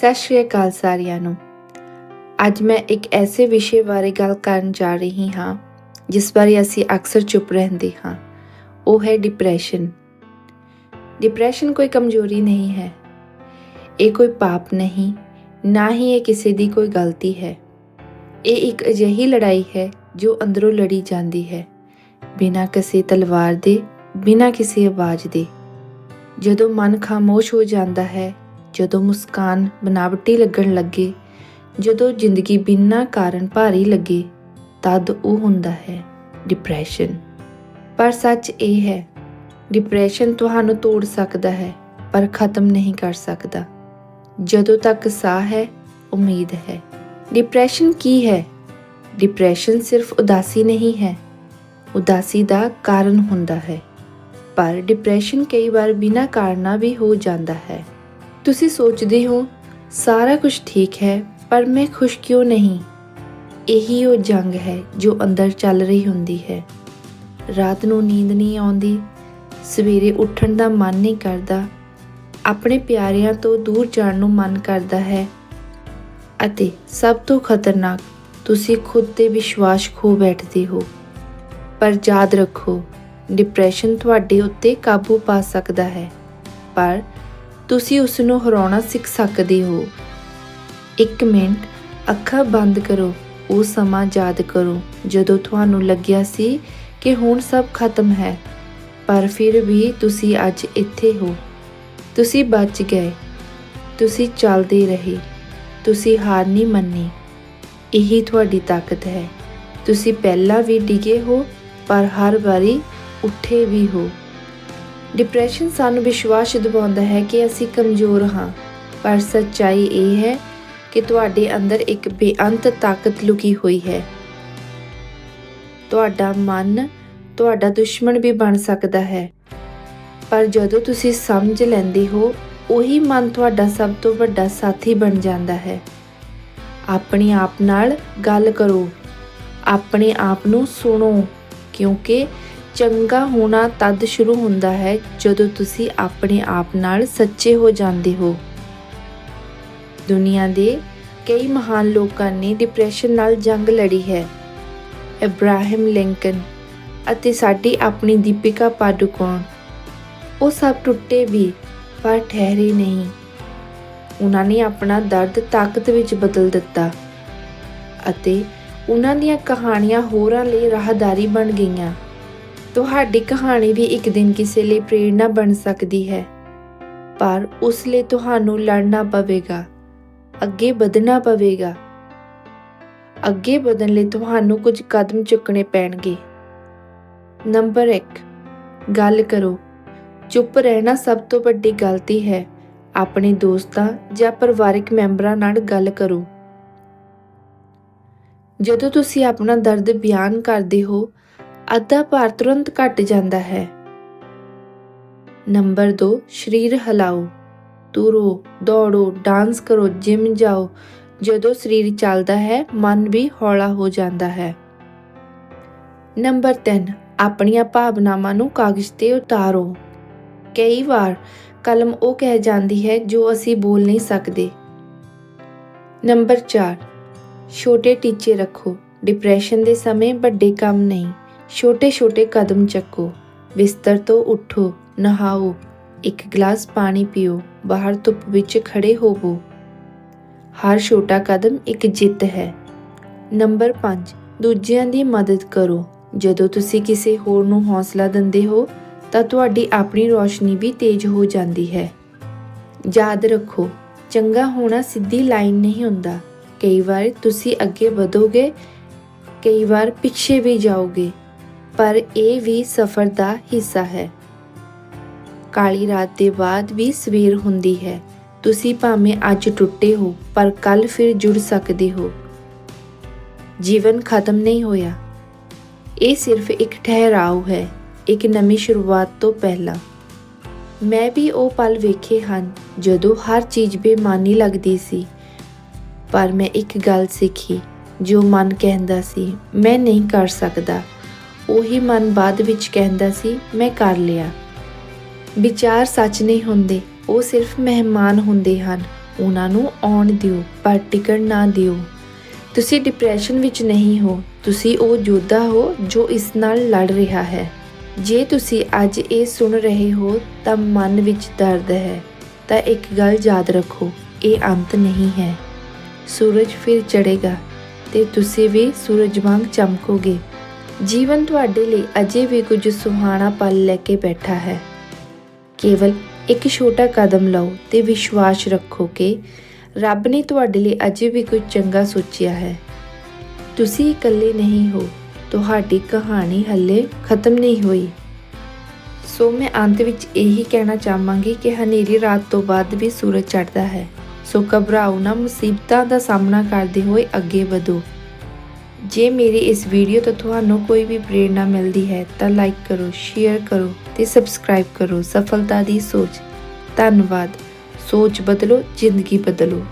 ਸਤਿ ਸ਼੍ਰੀ ਅਕਾਲ ਸਾਰਿਆਂ ਨੂੰ। ਅੱਜ ਮੈਂ ਇੱਕ ਐਸੇ ਵਿਸ਼ੇ ਬਾਰੇ ਗੱਲ ਕਰਨ ਜਾ ਰਹੀ ਹਾਂ, ਜਿਸ ਬਾਰੇ ਅਸੀਂ ਅਕਸਰ ਚੁੱਪ ਰਹਿੰਦੇ ਹਾਂ। ਉਹ ਹੈ ਡਿਪਰੈਸ਼ਨ ਡਿਪਰੈਸ਼ਨ ਕੋਈ ਕਮਜ਼ੋਰੀ ਨਹੀਂ ਹੈ। ਇਹ ਕੋਈ ਪਾਪ ਨਹੀਂ, ਨਾ ਹੀ ਇਹ ਕਿਸੇ ਦੀ ਕੋਈ ਗਲਤੀ ਹੈ। ਇਹ ਇੱਕ ਅਜਿਹੀ ਲੜਾਈ ਹੈ ਜੋ ਅੰਦਰੋਂ ਲੜੀ ਜਾਂਦੀ ਹੈ, ਬਿਨਾਂ ਕਿਸੇ ਤਲਵਾਰ ਦੇ, ਬਿਨਾਂ ਕਿਸੇ ਆਵਾਜ਼ ਦੇ। ਜਦੋਂ ਮਨ ਖਾਮੋਸ਼ ਹੋ ਜਾਂਦਾ ਹੈ ਜਦੋਂ ਮੁਸਕਾਨ ਬਨਾਵਟੀ ਲੱਗਣ ਲੱਗੇ, ਜਦੋਂ ਜ਼ਿੰਦਗੀ ਬਿਨਾਂ ਕਾਰਨ ਭਾਰੀ ਲੱਗੇ, ਤਦ ਉਹ ਹੁੰਦਾ ਹੈ ਡਿਪਰੈਸ਼ਨ ਪਰ ਸੱਚ ਇਹ ਹੈ ਡਿਪਰੈਸ਼ਨ ਤੁਹਾਨੂੰ ਤੋੜ ਸਕਦਾ ਹੈ, ਪਰ ਖਤਮ ਨਹੀਂ ਕਰ ਸਕਦਾ। ਜਦੋਂ ਤੱਕ ਸਾਹ ਹੈ, ਉਮੀਦ ਹੈ। ਡਿਪਰੈਸ਼ਨ ਕੀ ਹੈ? ਡਿਪਰੈਸ਼ਨ ਸਿਰਫ ਉਦਾਸੀ ਨਹੀਂ ਹੈ, ਉਦਾਸੀ ਦਾ ਕਾਰਨ ਹੁੰਦਾ ਹੈ। ਪਰ ਡਿਪਰੈਸ਼ਨ ਕਈ ਵਾਰ ਬਿਨਾਂ ਕਾਰਨਾਂ ਵੀ ਹੋ ਜਾਂਦਾ ਹੈ। ਤੁਸੀਂ ਸੋਚਦੇ ਹੋ, ਸਾਰਾ ਕੁਝ ਠੀਕ ਹੈ, ਪਰ ਮੈਂ ਖੁਸ਼ ਕਿਉਂ ਨਹੀਂ? ਇਹੀ ਉਹ ਜੰਗ ਹੈ ਜੋ ਅੰਦਰ ਚੱਲ ਰਹੀ ਹੁੰਦੀ ਹੈ। ਰਾਤ ਨੂੰ ਨੀਂਦ ਨਹੀਂ ਆਉਂਦੀ, ਸਵੇਰੇ ਉੱਠਣ ਦਾ ਮਨ ਨਹੀਂ ਕਰਦਾ, ਆਪਣੇ ਪਿਆਰਿਆਂ ਤੋਂ ਦੂਰ ਜਾਣ ਨੂੰ ਮਨ ਕਰਦਾ ਹੈ। ਅਤੇ ਸਭ ਤੋਂ ਖਤਰਨਾਕ, ਤੁਸੀਂ ਖੁਦ ਤੇ ਵਿਸ਼ਵਾਸ ਖੋ ਬੈਠਦੇ ਹੋ। ਪਰ ਯਾਦ ਰੱਖੋ ਡਿਪਰੈਸ਼ਨ ਤੁਹਾਡੇ ਉੱਤੇ ਕਾਬੂ ਪਾ ਸਕਦਾ ਹੈ, ਪਰ ਤੁਸੀਂ ਉਸ ਨੂੰ ਹਰਾਉਣਾ ਸਿੱਖ ਸਕਦੇ ਹੋ। ਇੱਕ ਮਿੰਟ, ਅੱਖਾਂ ਬੰਦ ਕਰੋ। ਉਹ ਸਮਾਂ ਯਾਦ ਕਰੋ, ਜਦੋਂ ਤੁਹਾਨੂੰ ਲੱਗਿਆ ਸੀ ਕਿ ਹੁਣ ਸਭ ਖਤਮ ਹੈ। ਪਰ ਫਿਰ ਵੀ ਤੁਸੀਂ ਅੱਜ ਇੱਥੇ ਹੋ। ਤੁਸੀਂ ਬਚ ਗਏ। ਤੁਸੀਂ ਚੱਲਦੇ ਰਹੇ। ਤੁਸੀਂ ਹਾਰ ਨਹੀਂ ਮੰਨੀ। ਇਹੀ ਤੁਹਾਡੀ ਤਾਕਤ ਹੈ। ਤੁਸੀਂ ਪਹਿਲਾਂ ਵੀ ਡਿਗੇ ਹੋ, ਪਰ ਹਰ ਵਾਰੀ ਉੱਠੇ ਵੀ ਹੋ। ਡਿਪਰੈਸ਼ਨ ਸਾਨੂੰ ਵਿਸ਼ਵਾਸ ਦਿਵਾਉਂਦਾ ਹੈ ਕਿ ਅਸੀਂ ਕਮਜ਼ੋਰ ਹਾਂ। ਪਰ ਸੱਚਾਈ ਇਹ ਹੈ ਕਿ ਤੁਹਾਡੇ ਅੰਦਰ ਇੱਕ ਬੇਅੰਤ ਤਾਕਤ ਲੁਕੀ ਹੋਈ ਹੈ। ਤੁਹਾਡਾ ਮਨ ਤੁਹਾਡਾ ਦੁਸ਼ਮਣ ਵੀ ਬਣ ਸਕਦਾ ਹੈ। ਪਰ ਜਦੋਂ ਤੁਸੀਂ ਸਮਝ ਲੈਂਦੇ ਹੋ, ਉਹੀ ਮਨ ਤੁਹਾਡਾ ਸਭ ਤੋਂ ਵੱਡਾ ਸਾਥੀ ਬਣ ਜਾਂਦਾ ਹੈ। ਆਪਣੇ ਆਪ ਨਾਲ ਗੱਲ ਕਰੋ। ਆਪਣੇ ਆਪ ਨੂੰ ਸੁਣੋ, ਕਿਉਂਕਿ ਚੰਗਾ ਹੋਣਾ ਤਦ ਸ਼ੁਰੂ ਹੁੰਦਾ ਹੈ ਜਦੋਂ ਤੁਸੀਂ ਆਪਣੇ ਆਪ ਨਾਲ ਸੱਚੇ ਹੋ ਜਾਂਦੇ ਹੋ। ਦੁਨੀਆ ਦੇ ਕਈ ਮਹਾਨ ਲੋਕਾਂ ਨੇ ਡਿਪਰੈਸ਼ਨ ਨਾਲ ਜੰਗ ਲੜੀ ਹੈ। ਇਬਰਾਹਿਮ ਲਿੰਕਨ ਅਤੇ ਸਾਡੀ ਆਪਣੀ ਦੀਪਿਕਾ ਪਾਡੂਕੋਣ ਉਹ ਸਭ ਟੁੱਟੇ ਵੀ ਪਰ ਠਹਿਰੇ ਨਹੀਂ। ਉਹਨਾਂ ਨੇ ਆਪਣਾ ਦਰਦ ਤਾਕਤ ਵਿੱਚ ਬਦਲ ਦਿੱਤਾ ਅਤੇ ਉਹਨਾਂ ਦੀਆਂ ਕਹਾਣੀਆਂ ਹੋਰਾਂ ਲਈ ਰਾਹਦਾਰੀ ਬਣ ਗਈਆਂ। ਤੁਹਾਡੀ ਕਹਾਣੀ ਵੀ ਇੱਕ ਦਿਨ ਕਿਸੇ ਲਈ ਪ੍ਰੇਰਣਾ ਬਣ ਸਕਦੀ ਹੈ, ਪਰ ਉਸ ਲਈ ਤੁਹਾਨੂੰ ਲੜਨਾ ਪਵੇਗਾ, ਅੱਗੇ ਵਧਣਾ ਪਵੇਗਾ। ਅੱਗੇ ਵਧਣ ਲਈ ਤੁਹਾਨੂੰ ਕੁਝ ਕਦਮ ਚੁੱਕਣੇ ਪੈਣਗੇ। ਨੰਬਰ 1 ਗੱਲ ਕਰੋ, ਚੁੱਪ ਰਹਿਣਾ ਸਭ ਤੋਂ ਵੱਡੀ ਗਲਤੀ ਹੈ, ਆਪਣੇ ਦੋਸਤਾਂ ਜਾਂ ਪਰਿਵਾਰਕ ਮੈਂਬਰਾਂ ਨਾਲ ਗੱਲ ਕਰੋ। ਜਦੋਂ ਤੁਸੀਂ ਆਪਣਾ ਦਰਦ ਬਿਆਨ ਕਰਦੇ ਹੋ ਅੱਧਾ ਭਾਰ ਤੁਰੰਤ ਘਟ ਜਾਂਦਾ ਹੈ। ਨੰਬਰ 2 ਸਰੀਰ ਹਿਲਾਓ। ਤੁਰੋ, ਦੌੜੋ, ਡਾਂਸ ਕਰੋ, ਜਿਮ ਜਾਓ। ਜਦੋਂ ਸਰੀਰ ਚੱਲਦਾ ਹੈ, ਮਨ ਵੀ ਹੌਲਾ ਹੋ ਜਾਂਦਾ ਹੈ। ਨੰਬਰ 3 ਆਪਣੀਆਂ ਭਾਵਨਾਵਾਂ ਨੂੰ ਕਾਗਜ਼ ਤੇ ਉਤਾਰੋ। ਕਈ ਵਾਰ ਕਲਮ ਉਹ ਕਹਿ ਜਾਂਦੀ ਹੈ, ਜੋ ਅਸੀਂ ਬੋਲ ਨਹੀਂ ਸਕਦੇ। ਨੰਬਰ 4 ਛੋਟੇ ਟੀਚੇ ਰੱਖੋ। ਡਿਪਰੈਸ਼ਨ ਦੇ ਸਮੇਂ ਵੱਡੇ ਕੰਮ ਨਹੀਂ। ਛੋਟੇ-ਛੋਟੇ ਕਦਮ ਚੱਕੋ, ਬਿਸਤਰ ਤੋਂ ਉੱਠੋ, ਨਹਾਓ, ਇੱਕ ਗਲਾਸ ਪਾਣੀ ਪੀਓ, ਬਾਹਰ ਧੁੱਪ ਵਿੱਚ ਖੜੇ ਹੋਵੋ। ਹਰ ਛੋਟਾ ਕਦਮ ਇੱਕ ਜਿੱਤ ਹੈ। ਨੰਬਰ 5 ਦੂਜਿਆਂ ਦੀ ਮਦਦ ਕਰੋ। ਜਦੋਂ ਤੁਸੀਂ ਕਿਸੇ ਹੋਰ ਨੂੰ ਹੌਸਲਾ ਦਿੰਦੇ ਹੋ, ਤਾਂ ਤੁਹਾਡੀ ਆਪਣੀ ਰੋਸ਼ਨੀ ਵੀ ਤੇਜ਼ ਹੋ ਜਾਂਦੀ ਹੈ। ਯਾਦ ਰੱਖੋ, ਚੰਗਾ ਹੋਣਾ ਸਿੱਧੀ ਲਾਈਨ ਨਹੀਂ ਹੁੰਦਾ। ਕਈ ਵਾਰ ਤੁਸੀਂ ਅੱਗੇ ਵਧੋਗੇ, ਕਈ ਵਾਰ ਪਿੱਛੇ ਵੀ ਜਾਓਗੇ। ਪਰ ਇਹ ਵੀ ਸਫ਼ਰ ਦਾ ਹਿੱਸਾ ਹੈ। ਕਾਲੀ ਰਾਤ ਦੇ ਬਾਅਦ ਵੀ ਸਵੇਰ ਹੁੰਦੀ ਹੈ। ਤੁਸੀਂ ਭਾਵੇਂ ਅੱਜ ਟੁੱਟੇ ਹੋ, ਪਰ ਕੱਲ ਫਿਰ ਜੁੜ ਸਕਦੇ ਹੋ। ਜੀਵਨ ਖਤਮ ਨਹੀਂ ਹੋਇਆ। ਇਹ ਸਿਰਫ ਇੱਕ ਠਹਿਰਾਓ ਹੈ, ਇੱਕ ਨਵੀਂ ਸ਼ੁਰੂਆਤ ਤੋਂ ਪਹਿਲਾਂ। ਮੈਂ ਵੀ ਉਹ ਪਲ ਵੇਖੇ ਹਨ, ਜਦੋਂ ਹਰ ਚੀਜ਼ ਬੇਮਾਨੀ ਲੱਗਦੀ ਸੀ। ਪਰ ਮੈਂ ਇੱਕ ਗੱਲ ਸਿੱਖੀ, ਜੋ ਮਨ ਕਹਿੰਦਾ ਸੀ, ਮੈਂ ਨਹੀਂ ਕਰ ਸਕਦਾ। ਉਹੀ ਮਨ ਬਾਅਦ ਵਿੱਚ ਕਹਿੰਦਾ ਸੀ, ਮੈਂ ਕਰ ਲਿਆ। ਵਿਚਾਰ ਸੱਚ ਨਹੀਂ ਹੁੰਦੇ, ਉਹ ਸਿਰਫ ਮਹਿਮਾਨ ਹੁੰਦੇ ਹਨ। ਉਹਨਾਂ ਨੂੰ ਆਉਣ ਦਿਓ, ਪਰ ਟਿਕਣ ਨਾ ਦਿਓ। ਤੁਸੀਂ ਡਿਪਰੈਸ਼ਨ ਵਿੱਚ ਨਹੀਂ ਹੋ, ਤੁਸੀਂ ਉਹ ਯੋਧਾ ਹੋ ਜੋ ਇਸ ਨਾਲ ਲੜ ਰਿਹਾ ਹੈ। ਜੇ ਤੁਸੀਂ ਅੱਜ ਇਹ ਸੁਣ ਰਹੇ ਹੋ, ਤਾਂ ਮਨ ਵਿੱਚ ਦਰਦ ਹੈ। ਤਾਂ ਇੱਕ ਗੱਲ ਯਾਦ ਰੱਖੋ, ਇਹ ਅੰਤ ਨਹੀਂ ਹੈ। ਸੂਰਜ ਫਿਰ ਚੜ੍ਹੇਗਾ ਤੇ ਤੁਸੀਂ ਵੀ ਸੂਰਜ ਵਾਂਗ ਚਮਕੋਗੇ। ਜੀਵਨ ਤੁਹਾਡੇ ਲਈ ਅਜੇ ਵੀ ਕੁਝ ਸੁਹਾਣਾ ਪਲ ਲੈ ਕੇ ਬੈਠਾ ਹੈ। ਕੇਵਲ ਇੱਕ ਛੋਟਾ ਕਦਮ ਲਓ ਤੇ ਵਿਸ਼ਵਾਸ ਰੱਖੋ ਕਿ ਰੱਬ ਨੇ ਤੁਹਾਡੇ ਲਈ ਅਜੇ ਵੀ ਕੁਝ ਚੰਗਾ ਸੋਚਿਆ ਹੈ। ਤੁਸੀਂ ਇਕੱਲੇ ਨਹੀਂ ਹੋ, ਤੁਹਾਡੀ ਕਹਾਣੀ ਹੱਲੇ ਖਤਮ ਨਹੀਂ ਹੋਈ। ਸੋ ਮੈਂ ਅੰਤ ਵਿੱਚ ਇਹੀ ਕਹਿਣਾ ਚਾਹਾਂਗੀ ਕਿ ਹਨੇਰੀ ਰਾਤ ਤੋਂ ਬਾਅਦ ਵੀ ਸੂਰਜ ਚੜ੍ਹਦਾ ਹੈ। ਸੋ ਘਬਰਾਓ ਨਾ, ਮੁਸੀਬਤਾਂ ਦਾ ਸਾਹਮਣਾ ਕਰਦੇ ਹੋਏ ਅੱਗੇ ਵਧੋ। ਜੇ ਮੇਰੀ ਇਸ ਵੀਡੀਓ ਤੋਂ ਤੁਹਾਨੂੰ ਕੋਈ ਵੀ ਪ੍ਰੇਰਣਾ ਮਿਲਦੀ ਹੈ, ਤਾਂ ਲਾਈਕ ਕਰੋ ਸ਼ੇਅਰ ਕਰੋ ਤੇ ਸਬਸਕ੍ਰਾਈਬ ਕਰੋ ਸਫਲਤਾ ਦੀ ਸੋਚ। ਧੰਨਵਾਦ। ਸੋਚ ਬਦਲੋ, ਜ਼ਿੰਦਗੀ ਬਦਲੋ।